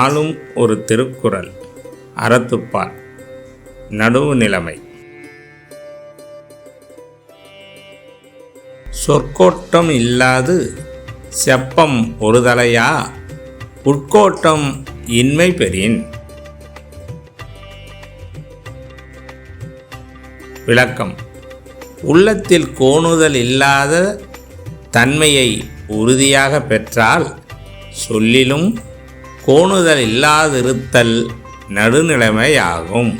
நாளும் ஒரு திருக்குறள் அறத்துப்பால் நடுவு நிலைமை சொற்கோட்டம் இல்லாது செப்பம் ஒரு தலையா? உட்கோட்டம் இன்மை பெறின். விளக்கம். உள்ளத்தில் கோணுதல் இல்லாத தன்மையை உறுதியாக பெற்றால் சொல்லிலும் கோணுதல் இல்லாதிருத்தல் நடுநிலைமையாகும்.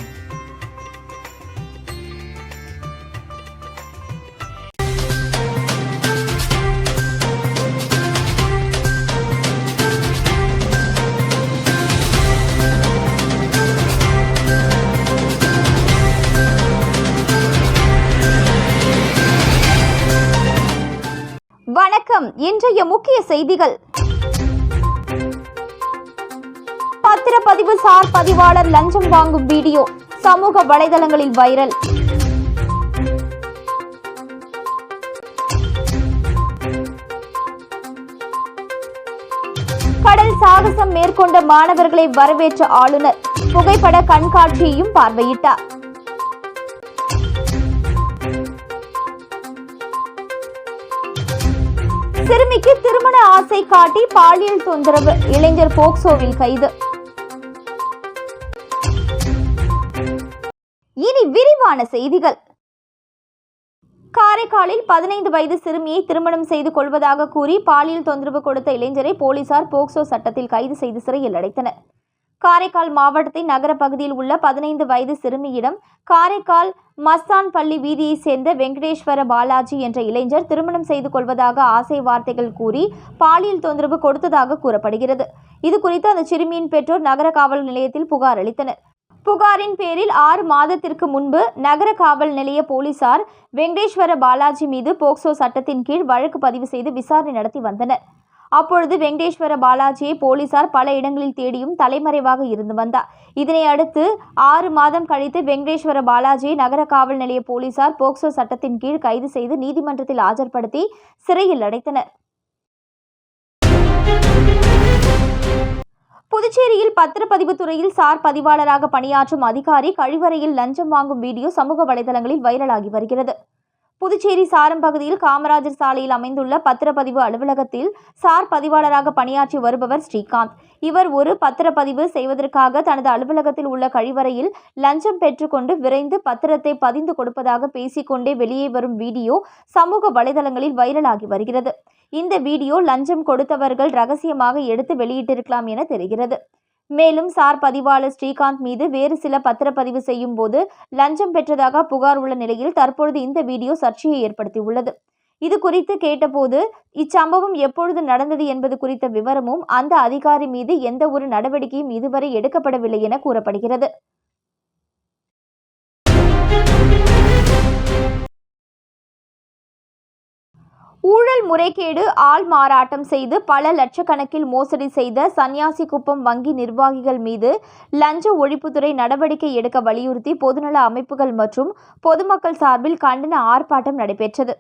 வணக்கம். இன்றைய முக்கிய செய்திகள். பத்திரப்பதிவு சார் பதிவாளர் லஞ்சம் வாங்கும் வீடியோ சமூக வலைதளங்களில் வைரல். கடல் சாகசம் மேற்கொண்ட மாணவர்களை வரவேற்ற ஆளுநர் புகைப்பட கண்காட்சியையும் பார்வையிட்டார். சிறுமிக்கு திருமண ஆசை காட்டி பாலியல் தொந்தரவு இளைஞர் போக்சோவில் கைது. இனி விரிவான செய்திகள். காரைக்காலில் பதினைந்து வயது சிறுமியை திருமணம் செய்து கொள்வதாக கூறி பாலியல் தொந்தரவு கொடுத்த இளைஞரை போலீசார் போக்சோ சட்டத்தில் கைது செய்து சிறையில் அடைத்தனர். காரைக்கால் மாவட்டத்தின் நகர பகுதியில் உள்ள பதினைந்து வயது சிறுமியிடம் காரைக்கால் மஸ்தான் பள்ளி வீதியைச் சேர்ந்த வெங்கடேஸ்வர பாலாஜி என்ற இளைஞர் திருமணம் செய்து கொள்வதாக ஆசை வார்த்தைகள் கூறி பாலியல் தொந்தரவு கொடுத்ததாக கூறப்படுகிறது. இது குறித்து அந்த சிறுமியின் பெற்றோர் நகர காவல் நிலையத்தில் புகார் அளித்தனர். புகாரின் பேரில் ஆறு மாதத்திற்கு முன்பு நகர காவல் நிலைய போலீசார் வெங்கடேஸ்வர பாலாஜி மீது போக்சோ சட்டத்தின் கீழ் வழக்கு பதிவு செய்து விசாரணை நடத்தி வந்தனர். அப்பொழுது வெங்கடேஸ்வர பாலாஜியை போலீசார் பல இடங்களில் தேடியும் தலைமறைவாக இருந்து வந்தார். இதனை அடுத்து ஆறு மாதம் கழித்து வெங்கடேஸ்வர பாலாஜியை நகர காவல் நிலைய போலீசார் போக்சோ சட்டத்தின் கீழ் கைது செய்து நீதிமன்றத்தில் ஆஜர்படுத்தி சிறையில் அடைத்தனர். புதுச்சேரியில் பத்திரப்பதிவு துறையில் சார் பதிவாளராக பணியாற்றும் அதிகாரி கழிவறையில் லஞ்சம் வாங்கும் வீடியோ சமூக வலைதளங்களில் வைரலாகி வருகிறது. புதுச்சேரி சாரம் பகுதியில் காமராஜர் சாலையில் அமைந்துள்ள பத்திரப்பதிவு அலுவலகத்தில் சார் பதிவாளராக பணியாற்றி வருபவர் ஸ்ரீகாந்த். இவர் ஒரு பத்திரப்பதிவு செய்வதற்காக தனது அலுவலகத்தில் உள்ள கழிவறையில் லஞ்சம் பெற்றுக்கொண்டு விரைந்து பத்திரத்தை பதிந்து கொடுப்பதாக பேசிக்கொண்டே வெளியே வரும் வீடியோ சமூக வலைதளங்களில் வைரலாகி வருகிறது. இந்த வீடியோ லஞ்சம் கொடுத்தவர்கள் ரகசியமாக எடுத்து வெளியிட்டிருக்கலாம் என தெரிகிறது. மேலும் சார் பதிவாளர் ஸ்ரீகாந்த் மீது வேறு சில பத்திரப்பதிவு செய்யும் போது லஞ்சம் பெற்றதாக புகார் உள்ள நிலையில் தற்பொழுது இந்த வீடியோ சர்ச்சையை ஏற்படுத்தியுள்ளது. இது குறித்து கேட்டபோது இச்சம்பவம் எப்பொழுது நடந்தது என்பது குறித்த விவரமும் அந்த அதிகாரி மீது எந்த ஒரு நடவடிக்கையும் இதுவரை எடுக்கப்படவில்லை என கூறப்படுகிறது. ஊழல் முறைகேடு ஆள் மாறாட்டம் செய்து பல லட்சக்கணக்கில் மோசடி செய்த சன்னியாசி குப்பம் வங்கி நிர்வாகிகள் மீது லஞ்ச ஒழிப்புத்துறை நடவடிக்கை எடுக்க வலியுறுத்தி பொதுநல அமைப்புகள் மற்றும் பொதுமக்கள் சார்பில் கண்டன ஆர்ப்பாட்டம் நடைபெற்றது.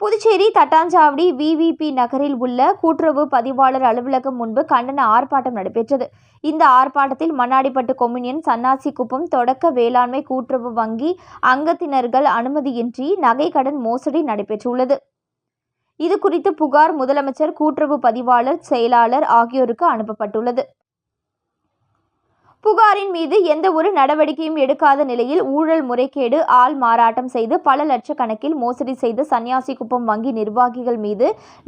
புதுச்சேரி தட்டாஞ்சாவடி விவிபி நகரில் உள்ள கூட்டுறவு பதிவாளர் அலுவலகம் முன்பு கண்டன ஆர்ப்பாட்டம் நடைபெற்றது. இந்த ஆர்ப்பாட்டத்தில் மண்ணாடிப்பட்டு கொம்யூனியன் சன்னாசி குப்பம் தொடக்க வேளாண்மை கூட்டுறவு வங்கி அங்கத்தினர்கள் அனுமதியின்றி நகை கடன் மோசடி நடைபெற்றுள்ளது. இது குறித்து புகார் முதலமைச்சர் கூட்டுறவு பதிவாளர் செயலாளர் ஆகியோருக்கு அனுப்பப்பட்டுள்ளது. புகாரின் மீது எந்த ஒரு நடவடிக்கையும் எடுக்காத நிலையில் ஊழல் முறைகேடு ஆள் மாறாட்டம் செய்து பல லட்சக்கணக்கில் மோசடி செய்த சன்னியாசிக்குப்பம் வங்கி நிர்வாகிகள் மீது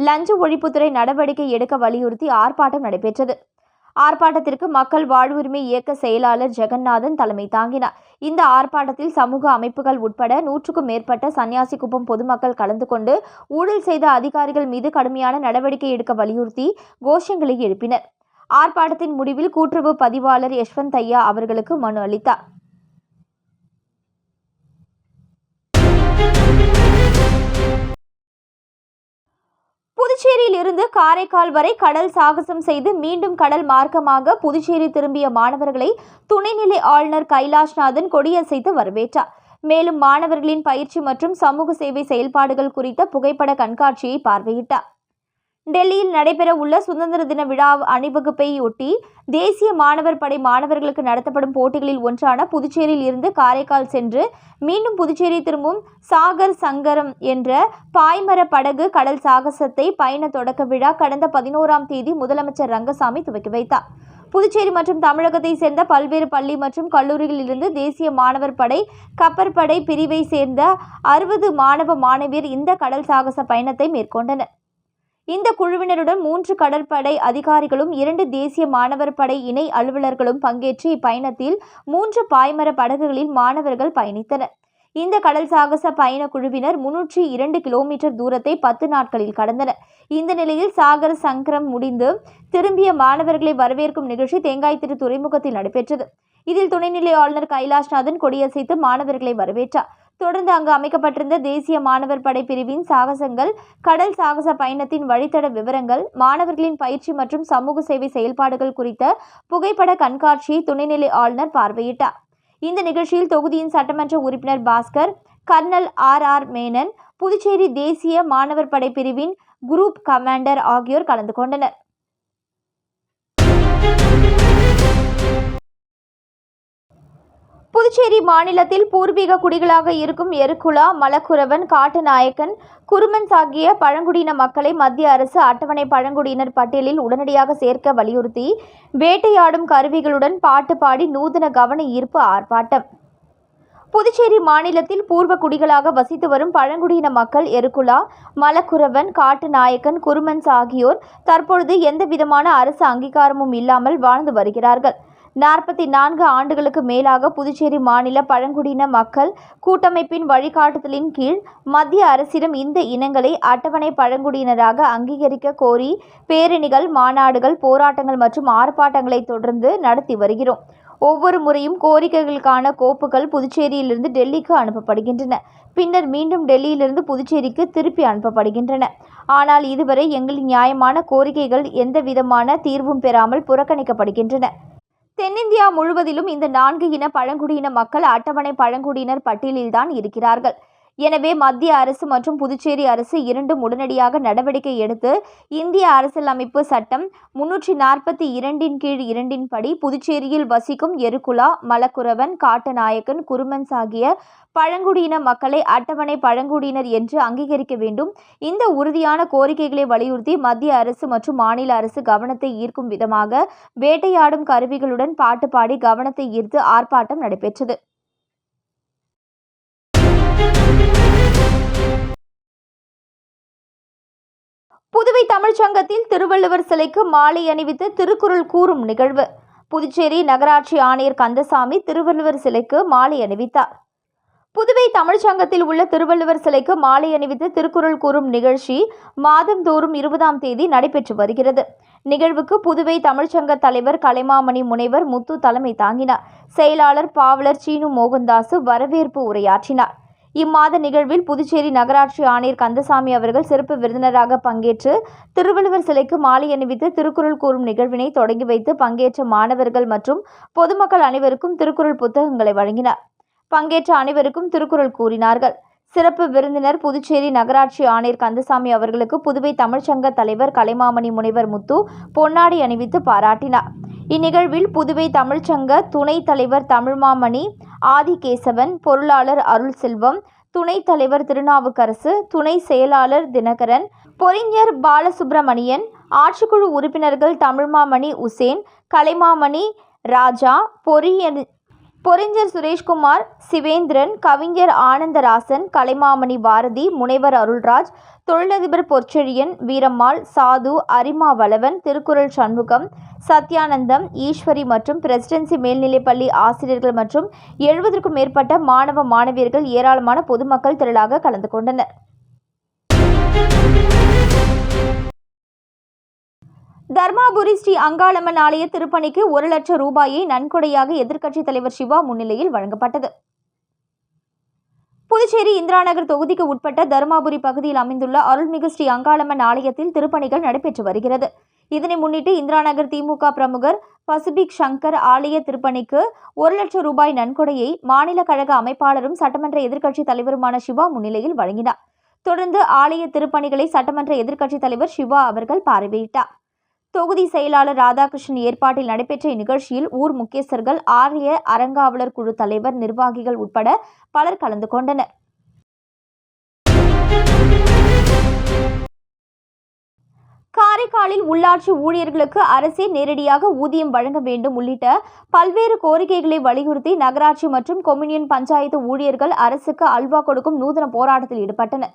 லஞ்ச ஒழிப்புத்துறை நடவடிக்கை எடுக்க வலியுறுத்தி ஆர்ப்பாட்டம் நடைபெற்றது. ஆர்ப்பாட்டத்திற்கு மக்கள் வாழ்வுரிமை இயக்க செயலாளர் ஜெகநாதன் தலைமை தாங்கினார். இந்த ஆர்ப்பாட்டத்தில் சமூக அமைப்புகள் உட்பட நூற்றுக்கும் மேற்பட்ட சன்னியாசிக்குப்பம் பொதுமக்கள் கலந்து கொண்டு ஊழல் செய்த அதிகாரிகள் மீது கடுமையான நடவடிக்கை எடுக்க வலியுறுத்தி கோஷங்களை எழுப்பினர். ஆர்ப்பாட்டத்தின் முடிவில் கூட்டுறவு பதிவாளர் யஷ்வந்த் ஐயா அவர்களுக்கு மனு அளித்தார். புதுச்சேரியில் இருந்து காரைக்கால் வரை கடல் சாகசம் செய்து மீண்டும் கடல் மார்க்கமாக புதுச்சேரி திரும்பிய மாணவர்களை துணைநிலை ஆளுநர் கைலாஷ்நாதன் கொடியசைத்து வரவேற்றார். மேலும் மாணவர்களின் பயிற்சி மற்றும் சமூக சேவை செயல்பாடுகள் குறித்த புகைப்பட கண்காட்சியை பார்வையிட்டார். டெல்லியில் நடைபெற உள்ள சுதந்திர தின விழா அணிவகுப்பையொட்டி தேசிய மாணவர் படை மாணவர்களுக்கு நடத்தப்படும் போட்டிகளில் ஒன்றான புதுச்சேரியில் இருந்து காரைக்கால் சென்று மீண்டும் புதுச்சேரி திரும்பும் சாகர் சங்கரம் என்ற பாய்மர படகு கடல் சாகசத்தை பயண தொடக்க விழா கடந்த பதினோராம் தேதி முதலமைச்சர் ரங்கசாமி துவக்கி வைத்தார். புதுச்சேரி மற்றும் தமிழகத்தை சேர்ந்த பல்வேறு பள்ளி மற்றும் கல்லூரிகளிலிருந்து தேசிய மாணவர் படை கப்பற்படை பிரிவை சேர்ந்த அறுபது மாணவ மாணவியர் இந்த கடல் சாகச பயணத்தை மேற்கொண்டனர். இந்த குழுவினருடன் மூன்று கடற்படை அதிகாரிகளும் இரண்டு தேசிய மாணவர் படை இணை அலுவலர்களும் பங்கேற்று இப்பயணத்தில் மூன்று பாய்மர படகுகளில் மாணவர்கள் பயணித்தனர். இந்த கடல் சாகச பயண குழுவினர் முன்னூற்றி இரண்டு கிலோமீட்டர் தூரத்தை பத்து நாட்களில் கடந்தனர். இந்த நிலையில் சாகர் சங்கரம் முடிந்து திரும்பிய மாணவர்களை வரவேற்கும் நிகழ்ச்சி தேங்காய்த்திரு துறைமுகத்தில் நடைபெற்றது. இதில் துணைநிலை ஆளுநர் கைலாஷ்நாதன் கொடியசைத்து மாணவர்களை வரவேற்றார். தொடர்ந்து அங்கு அமைக்கப்பட்டிருந்த தேசிய மாணவர் படை பிரிவின் சாகசங்கள் கடல் சாகச பயணத்தின் வழித்தட விவரங்கள் மாணவர்களின் பயிற்சி மற்றும் சமூக சேவை செயல்பாடுகள் குறித்த புகைப்பட கண்காட்சியை துணைநிலை ஆளுநர் பார்வையிட்டார். இந்த நிகழ்ச்சியில் தொகுதியின் சட்டமன்ற உறுப்பினர் Bhaskar colonel R R Menon Puducherry தேசிய மாணவர் படை பிரிவின் குரூப் கமாண்டர் ஆகியோர் கலந்து கொண்டனர். புதுச்சேரி மாநிலத்தில் பூர்வீக குடிகளாக இருக்கும் எருக்குலா மலக்குறவன் காட்டுநாயக்கன் குருமன்ஸ் ஆகிய பழங்குடியின மக்களை மத்திய அரசு அட்டவணை பழங்குடியினர் பட்டியலில் உடனடியாக சேர்க்க வலியுறுத்தி வேட்டையாடும் கருவிகளுடன் பாட்டு பாடி நூதன கவன ஈர்ப்பு ஆர்ப்பாட்டம். புதுச்சேரி மாநிலத்தில் பூர்வ குடிகளாக வசித்து வரும் பழங்குடியின மக்கள் எருக்குலா மலக்குறவன் காட்டுநாயக்கன் குருமன்ஸ் ஆகியோர் தற்பொழுது எந்தவிதமான அரசு அங்கீகாரமும் இல்லாமல் வாழ்ந்து வருகிறார்கள். நாற்பத்தி நான்கு ஆண்டுகளுக்கு மேலாக புதுச்சேரி மாநில பழங்குடியின மக்கள் கூட்டமைப்பின் வழிகாட்டுதலின் கீழ் மத்திய அரசிடம் இந்த இனங்களை அட்டவணை பழங்குடியினராக அங்கீகரிக்க கோரி பேரணிகள் மாநாடுகள் போராட்டங்கள் மற்றும் ஆர்ப்பாட்டங்களை தொடர்ந்து நடத்தி வருகிறோம். ஒவ்வொரு முறையும் கோரிக்கைகளுக்கான கோப்புகள் புதுச்சேரியிலிருந்து டெல்லிக்கு அனுப்பப்படுகின்றன. பின்னர் மீண்டும் டெல்லியிலிருந்து புதுச்சேரிக்கு திருப்பி அனுப்பப்படுகின்றன. ஆனால் இதுவரை எங்களின் நியாயமான கோரிக்கைகள் எந்தவிதமான தீர்வும் பெறாமல் புறக்கணிக்கப்படுகின்றன. தென்னிந்தியா முழுவதிலும் இந்த நான்கு இன பழங்குடியின மக்கள் அட்டவணை பழங்குடியினர் பட்டியலில்தான் இருக்கிறார்கள். எனவே மத்திய அரசு மற்றும் புதுச்சேரி அரசு இரண்டும் உடனடியாக நடவடிக்கை எடுத்து இந்திய அரசியலமைப்பு சட்டம் முன்னூற்றி நாற்பத்தி இரண்டின் கீழ் இரண்டின் படி புதுச்சேரியில் வசிக்கும் எருக்குலா மலக்குரவன் காட்டநாயக்கன் குருமன்ஸ் ஆகிய பழங்குடியின மக்களை அட்டவணை பழங்குடியினர் என்று அங்கீகரிக்க வேண்டும். இந்த உறுதியான கோரிக்கைகளை வலியுறுத்தி மத்திய அரசு மற்றும் மாநில அரசு கவனத்தை ஈர்க்கும் விதமாக வேட்டையாடும் கருவிகளுடன் பாட்டு பாடி கவனத்தை ஈர்த்து ஆர்ப்பாட்டம் நடைபெற்றது. புதுவை தமிழ்ச்சங்கத்தின் திருவள்ளுவர் சிலைக்கு மாலை அணிவித்து திருக்குறள் கூறும் நிகழ்வு. புதுச்சேரி நகராட்சி ஆணையர் கந்தசாமி திருவள்ளுவர் சிலைக்கு மாலை அணிவித்தார். புதுவை தமிழ்ச்சங்கத்தில் உள்ள திருவள்ளுவர் சிலைக்கு மாலை அணிவித்து திருக்குறள் கூறும் நிகழ்ச்சி மாதந்தோறும் இருபதாம் தேதி நடைபெற்று வருகிறது. நிகழ்வுக்கு புதுவை தமிழ்ச்சங்க தலைவர் கலைமாமணி முனைவர் முத்து தலைமை தாங்கினார். செயலாளர் பாவலர் சீனு மோகன்தாசு வரவேற்பு உரையாற்றினார். இம்மாத நிகழ்வில் புதுச்சேரி நகராட்சி ஆணையர் கந்தசாமி அவர்கள் சிறப்பு விருந்தினராக பங்கேற்று திருவள்ளுவர் சிலைக்கு மாலை அணிவித்து திருக்குறள் கூறும் நிகழ்வினை தொடங்கி வைத்து பங்கேற்ற மாணவர்கள் மற்றும் பொதுமக்கள் அனைவருக்கும் திருக்குறள் புத்தகங்களை வழங்கினார். பங்கேற்ற அனைவருக்கும் திருக்குறள் கூறினார்கள். சிறப்பு விருந்தினர் புதுச்சேரி நகராட்சி ஆணையர் கந்தசாமி அவர்களுக்கு புதுவை தமிழ்ச்சங்க தலைவர் கலைமாமணி முனைவர் முத்து பொன்னாடி அணிவித்து பாராட்டினார். இந்நிகழ்வில் புதுவை தமிழ்ச்சங்க துணைத் தலைவர் தமிழ்மாமணி ஆதிகேசவன் பொருளாளர் அருள் செல்வம் துணைத் தலைவர் திருநாவுக்கரசு துணை செயலாளர் தினகரன் பொறிஞர் பாலசுப்பிரமணியன் ஆட்சிக்குழு உறுப்பினர்கள் தமிழ்மாமணி உசேன் கலைமாமணி ராஜா பொறியன் பொறிஞர் சுரேஷ்குமார் சிவேந்திரன் கவிஞர் ஆனந்தராசன் கலைமாமணி பாரதி முனைவர் அருள்ராஜ் தொழிலதிபர் பொற்செழியன் வீரம்மாள் சாது அரிமா வளவன் திருக்குறள் சண்முகம் சத்யானந்தம் ஈஸ்வரி மற்றும் பிரசிடென்சி மேல்நிலைப்பள்ளி ஆசிரியர்கள் மற்றும் எழுபதற்கும் மேற்பட்ட மாணவ மாணவியர்கள் ஏராளமான பொதுமக்கள் திரளாக கலந்து கொண்டனர். தர்மாபுரி ஸ்ரீ அங்காளம்மன் ஆலய திருப்பணிக்கு ஒரு லட்சம் ரூபாயை நன்கொடையாக எதிர்க்கட்சித் தலைவர் சிவா முன்னிலையில் வழங்கப்பட்டது. புதுச்சேரி இந்திராநகர் தொகுதிக்கு உட்பட்ட தருமாபுரி பகுதியில் அமைந்துள்ள அருள்மிகு ஸ்ரீ அங்காளம்மன் ஆலயத்தில் திருப்பணிகள் நடைபெற்று வருகிறது. இதனை முன்னிட்டு இந்திராநகர் திமுக பிரமுகர் பசிபிக் சங்கர் ஆலய திருப்பணிக்கு ஒரு லட்சம் ரூபாய் நன்கொடையை மாநில கழக அமைப்பாளரும் சட்டமன்ற எதிர்க்கட்சித் தலைவருமான சிவா முன்னிலையில் வழங்கினார். தொடர்ந்து ஆலய திருப்பணிகளை சட்டமன்ற எதிர்க்கட்சித் தலைவர் சிவா அவர்கள் பார்வையிட்டார். தொகுதி செயலாளர் ராதாகிருஷ்ணன் ஏற்பாட்டில் நடைபெற்ற இந்நிகழ்ச்சியில் ஊர் முக்கியஸ்தர்கள் ஆரிய அறங்காவலர் குழு தலைவர் நிர்வாகிகள் உட்பட பலர் கலந்து கொண்டனர். காரைக்காலில் உள்ளாட்சி ஊழியர்களுக்கு அரசே நேரடியாக ஊதியம் வழங்க வேண்டும் உள்ளிட்ட பல்வேறு கோரிக்கைகளை வலியுறுத்தி நகராட்சி மற்றும் கொம்யூனியன் பஞ்சாயத்து ஊழியர்கள் அரசுக்கு அல்வா கொடுக்கும் நூதன போராட்டத்தில் ஈடுபட்டனர்.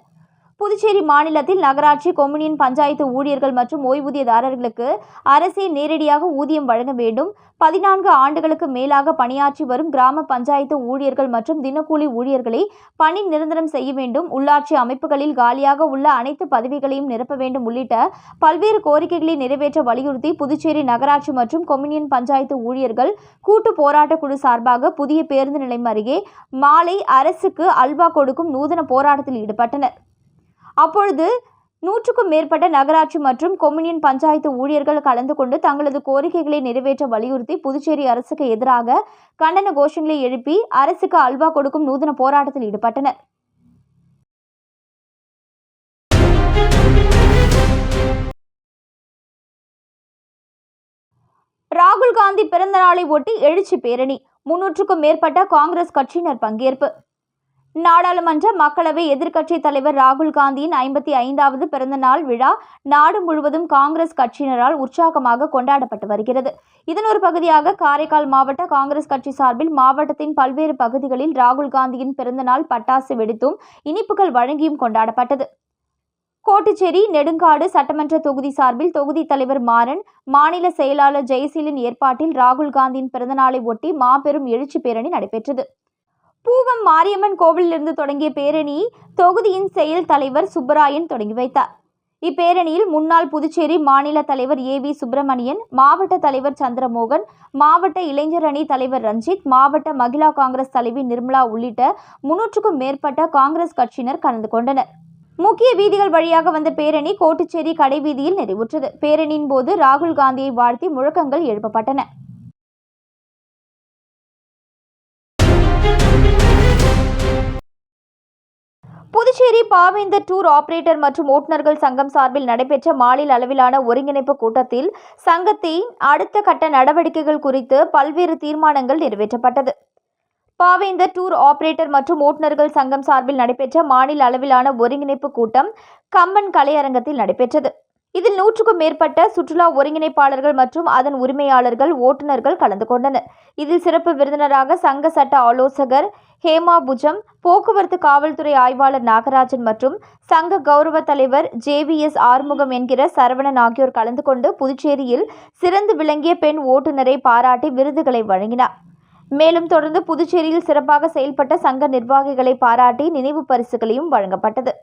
புதுச்சேரி மாநிலத்தில் நகராட்சி கொம்யூனியன் பஞ்சாயத்து ஊழியர்கள் மற்றும் ஓய்வூதியதாரர்களுக்கு அரசே நேரடியாக ஊதியம் வழங்க வேண்டும். பதினான்கு ஆண்டுகளுக்கு மேலாக பணியாற்றி வரும் கிராம பஞ்சாயத்து ஊழியர்கள் மற்றும் தினக்கூலி ஊழியர்களை பணி நிரந்தரம் செய்ய வேண்டும். உள்ளாட்சி அமைப்புகளில் காலியாக உள்ள அனைத்து பதவிகளையும் நிரப்ப வேண்டும். உள்ளிட்ட பல்வேறு கோரிக்கைகளை நிறைவேற்ற வலியுறுத்தி புதுச்சேரி நகராட்சி மற்றும் கொம்யூனியன் பஞ்சாயத்து ஊழியர்கள் கூட்டு போராட்டக் குழு சார்பாக புதிய பேருந்து நிலையம் அருகே மாலை அரசுக்கு அல்வா கொடுக்கும் நூதன போராட்டத்தில் ஈடுபட்டனர். அப்பொழுது நூற்றுக்கும் மேற்பட்ட நகராட்சி மற்றும் கொம்யூனியன் பஞ்சாயத்து ஊழியர்கள் கலந்து கொண்டு தங்களது கோரிக்கைகளை நிறைவேற்ற வலியுறுத்தி புதுச்சேரி அரசுக்கு எதிராக கண்டன கோஷங்களை எழுப்பி அரசுக்கு அல்வா கொடுக்கும் நூதன போராட்டத்தில் ஈடுபட்டனர். ராகுல் காந்தி பிறந்த நாளை ஒட்டி எழுச்சி பேரணி. முன்னூற்றுக்கும் மேற்பட்ட காங்கிரஸ் கட்சியினர் பங்கேற்பு. நாடாளுமன்ற மக்களவை எதிர்க்கட்சித் தலைவர் ராகுல் காந்தியின் ஐம்பத்தி ஐந்தாவது பிறந்த நாள் விழா நாடு முழுவதும் காங்கிரஸ் கட்சியினரால் உற்சாகமாக கொண்டாடப்பட்டு வருகிறது. இதன் ஒரு பகுதியாக காரைக்கால் மாவட்ட காங்கிரஸ் கட்சி சார்பில் மாவட்டத்தின் பல்வேறு பகுதிகளில் ராகுல் காந்தியின் பிறந்த நாள் பட்டாசு வெடித்தும் இனிப்புகள் வழங்கியும் கொண்டாடப்பட்டது. கோட்டுச்சேரி நெடுங்காடு சட்டமன்ற தொகுதி சார்பில் தொகுதி தலைவர் மாறன் மாநில செயலாளர் ஜெயசீலன் ஏற்பாட்டில் ராகுல் காந்தியின் பிறந்தநாளை ஒட்டி மாபெரும் எழுச்சி பேரணி நடைபெற்றது. பூவம் மாரியம்மன் கோவிலிலிருந்து தொடங்கிய பேரணி தொகுதியின் செயல் தலைவர் சுப்பராயன் தொடங்கி வைத்தார். இப்பேரணியில் முன்னாள் புதுச்சேரி மாநில தலைவர் ஏ வி சுப்பிரமணியன் மாவட்ட தலைவர் சந்திரமோகன் மாவட்ட இளைஞர் அணி தலைவர் ரஞ்சித் மாவட்ட மகிழா காங்கிரஸ் தலைவி நிர்மலா உள்ளிட்ட முன்னூற்றுக்கும் மேற்பட்ட காங்கிரஸ் கட்சியினர் கலந்து கொண்டனர். முக்கிய வீதிகள் வழியாக வந்த பேரணி கோட்டுச்சேரி கடைவீதியில் நிறைவுற்றது. பேரணியின் போது ராகுல் காந்தியை வாழ்த்தி முழக்கங்கள் எழுப்பப்பட்டன. புதுச்சேரி பாவேந்தர் டூர் ஆபரேட்டர் மற்றும் ஓட்டுநர்கள் சங்கம் சார்பில் நடைபெற்ற மாநில அளவிலான ஒருங்கிணைப்பு கூட்டத்தில் சங்கத்தின் அடுத்த கட்ட நடவடிக்கைகள் குறித்து பல்வேறு தீர்மானங்கள் நிறைவேற்றப்பட்டது. பாவேந்தர் டூர் ஆபரேட்டர் மற்றும் ஓட்டுநர்கள் சங்கம் சார்பில் நடைபெற்ற மாநில அளவிலான ஒருங்கிணைப்பு கூட்டம் கம்மன் கலையரங்கத்தில் நடைபெற்றது. இதில் நூற்றுக்கும் மேற்பட்ட சுற்றுலா ஒருங்கிணைப்பாளர்கள் மற்றும் அதன் உரிமையாளர்கள் ஓட்டுநர்கள் கலந்து கொண்டனர். இதில் சிறப்பு விருந்தினராக சங்க சட்ட ஆலோசகர் ஹேமா புஜம் போக்குவரத்து காவல்துறை ஆய்வாளர் நாகராஜன் மற்றும் சங்க கௌரவ தலைவர் ஜேவிஎஸ் ஆறுமுகம் என்கிற சரவணன் ஆகியோர் கலந்து கொண்டு புதுச்சேரியில் சிறந்து விளங்கிய பெண் ஓட்டுநரை பாராட்டி விருதுகளை வழங்கினார். மேலும் தொடர்ந்து புதுச்சேரியில் சிறப்பாக செயல்பட்ட சங்க நிர்வாகிகளை பாராட்டி நினைவு பரிசுகளையும் வழங்கப்பட்டது.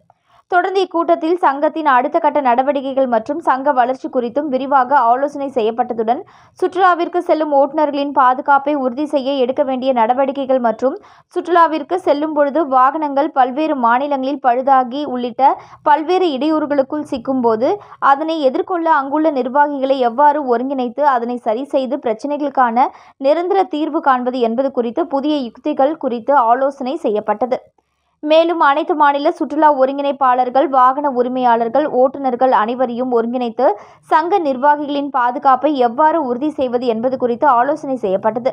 தொடர்ந்து இக்கூட்டத்தில் சங்கத்தின் அடுத்த கட்ட நடவடிக்கைகள் மற்றும் சங்க வளர்ச்சி குறித்தும் விரிவாக ஆலோசனை செய்யப்பட்டதுடன் சுற்றுலாவிற்கு செல்லும் ஓட்டுநர்களின் பாதுகாப்பை உறுதி செய்ய எடுக்க வேண்டிய நடவடிக்கைகள் மற்றும் சுற்றுலாவிற்கு செல்லும் பொழுது வாகனங்கள் பல்வேறு மாநிலங்களில் பழுதாகி உள்ளிட்ட பல்வேறு இடையூறுகளுக்குள் சிக்கும்போது அதனை எதிர்கொள்ள அங்குள்ள நிர்வாகிகளை எவ்வாறு ஒருங்கிணைத்து அதனை சரி செய்து பிரச்சினைகளுக்கான நிரந்தர தீர்வு காண்பது என்பது குறித்து புதிய யுக்திகள் குறித்து ஆலோசனை செய்யப்பட்டது. மேலும் அனைத்து மாநில சுற்றுலா ஒருங்கிணைப்பாளர்கள் வாகன உரிமையாளர்கள் ஓட்டுநர்கள் அனைவரையும் ஒருங்கிணைத்து சங்க நிர்வாகிகளின் பாதுகாப்பை எவ்வாறு உறுதி செய்வது என்பது குறித்து ஆலோசனை செய்யப்பட்டது.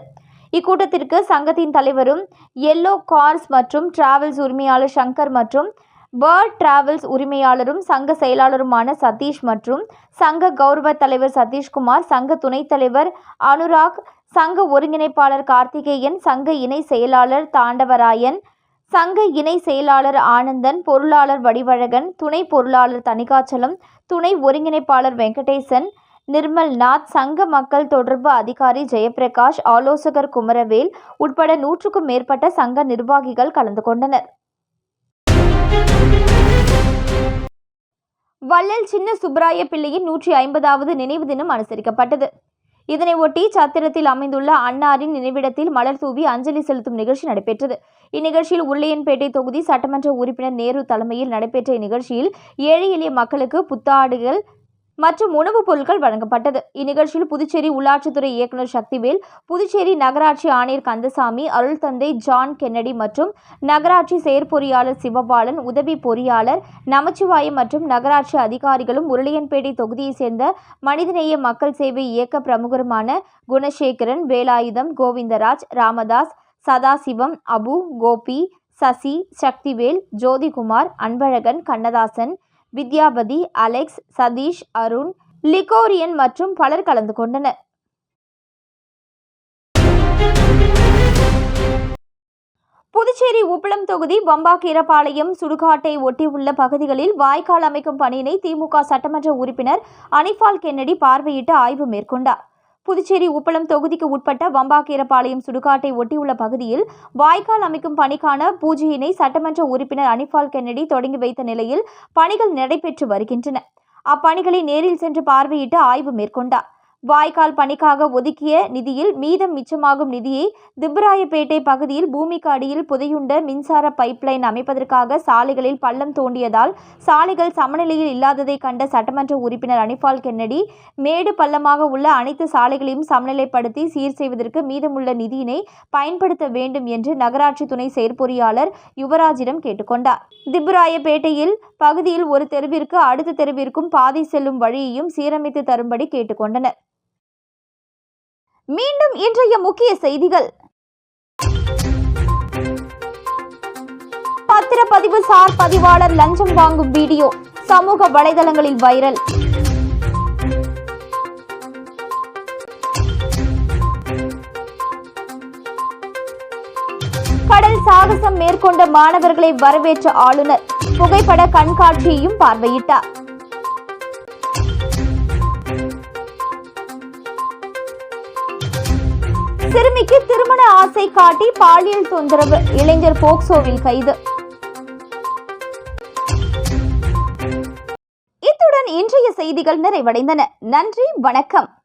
இக்கூட்டத்திற்கு சங்கத்தின் தலைவரும் எல்லோ கார்ஸ் மற்றும் டிராவல்ஸ் உரிமையாளர் சங்கர் மற்றும் பேர்ட் டிராவல்ஸ் உரிமையாளரும் சங்க செயலாளருமான சதீஷ் மற்றும் சங்க கௌரவ தலைவர் சதீஷ்குமார் சங்க துணைத் தலைவர் அனுராக் சங்க ஒருங்கிணைப்பாளர் கார்த்திகேயன் சங்க இணை செயலாளர் தாண்டவராயன் சங்க இணை செயலாளர் ஆனந்தன் பொருளாளர் வடிவழகன் துணை பொருளாளர் தணிகாச்சலம் துணை ஒருங்கிணைப்பாளர் வெங்கடேசன் நிர்மல்நாத் சங்க மக்கள் தொடர்பு அதிகாரி ஜெயபிரகாஷ் ஆலோசகர் குமரவேல் உட்பட நூற்றுக்கும் மேற்பட்ட சங்க நிர்வாகிகள் கலந்து கொண்டனர். வள்ளல் சின்ன சுப்பராய பிள்ளையின் நூற்றி ஐம்பதாவது நினைவு தினம் அனுசரிக்கப்பட்டது. இதனை ஒட்டி சத்திரத்தில் அமைந்துள்ள அன்னாரின் நினைவிடத்தில் மலர் தூவி அஞ்சலி செலுத்தும் நிகழ்ச்சி நடைபெற்றது. இந்நிகழ்ச்சியில் உருளையன்பேட்டை தொகுதி சட்டமன்ற உறுப்பினர் நேரு தலைமையில் நடைபெற்ற இந்நிகழ்ச்சியில் ஏழை எளிய மக்களுக்கு புத்தாடுகள் மற்றும் உணவுப் பொருட்கள் வழங்கப்பட்டது. இந்நிகழ்ச்சியில் புதுச்சேரி உள்ளாட்சித்துறை இயக்குநர் சக்திவேல் புதுச்சேரி நகராட்சி ஆணையர் கந்தசாமி அருள் தந்தை ஜான் கென்னடி மற்றும் நகராட்சி செயற்பொறியாளர் சிவபாலன் உதவி பொறியாளர் நமச்சிவாயம் மற்றும் நகராட்சி அதிகாரிகளும் உருளையன்பேட்டை தொகுதியைச் சேர்ந்த மனிதநேய மக்கள் சேவை இயக்க பிரமுகருமான குணசேகரன் வேலாயுதம் கோவிந்தராஜ் ராமதாஸ் சதாசிவம் அபு கோபி சசி சக்திவேல் ஜோதிகுமார் அன்பழகன் கண்ணதாசன் வித்யாபதி அலெக்ஸ் சதீஷ் அருண் லிகோரியன் மற்றும் பலர் கலந்து கொண்டனர். புதுச்சேரி உப்பளம் தொகுதி வம்பாக்கீரபாளையம் சுடுகாட்டை ஒட்டியுள்ள பகுதிகளில் வாய்க்கால் அமைக்கும் பணியினை திமுக சட்டமன்ற உறுப்பினர் அனிஃபால் கென்னடி பார்வையிட்டு ஆய்வு மேற்கொண்டார். புதுச்சேரி உப்பளம் தொகுதிக்கு உட்பட்ட வம்பாக்கீரப்பாளையம் சுடுகாட்டை ஒட்டியுள்ள பகுதியில் வாய்க்கால் அமைக்கும் பணிக்கான பூஜையினை சட்டமன்ற உறுப்பினர் அனிபால் கென்னடி தொடங்கி வைத்த நிலையில் பணிகள் நடைபெற்று வருகின்றன. அப்பணிகளை நேரில் சென்று பார்வையிட்டு ஆய்வு மேற்கொண்டார். வாய்க்கால் பணிக்காக ஒதுக்கிய நிதியில் மீதம் மிச்சமாகும் நிதியை திப்ராயப்பேட்டை பகுதியில் பூமிக்கு அடியில் புதையுண்ட மின்சார பைப்லைன் அமைப்பதற்காக சாலைகளில் பள்ளம் தோண்டியதால் சாலைகள் சமநிலையில் இல்லாததை கண்ட சட்டமன்ற உறுப்பினர் அனிபால் கென்னடி மேடு பள்ளமாக உள்ள அனைத்து சாலைகளையும் சமநிலைப்படுத்தி சீர் செய்வதற்கு மீதமுள்ள நிதியினை பயன்படுத்த வேண்டும் என்று நகராட்சி துணை செயற்பொறியாளர் யுவராஜிடம் கேட்டுக்கொண்டார். திப்ராயப்பேட்டையில் பகுதியில் ஒரு தெருவிற்கு அடுத்த தெருவிற்கும் பாதை செல்லும் வழியையும் சீரமைத்து தரும்படி கேட்டுக்கொண்டனர். மீண்டும் இன்றைய முக்கிய செய்திகள். பத்திரப்பதிவு சார் பதிவாளர் லஞ்சம் வாங்கும் வீடியோ சமூக வலைதளங்களில் வைரல். கடல் சாகசம் மேற்கொண்ட மாணவர்களை வரவேற்ற ஆளுநர் புகைப்பட கண்காட்சியையும் பார்வையிட்டார். ஆசை காட்டி பாலியல் தொந்தரவு. இளைஞர் போக்சோவில் கைது. இத்துடன் இன்றைய செய்திகள் நிறைவடைந்தன. நன்றி வணக்கம்.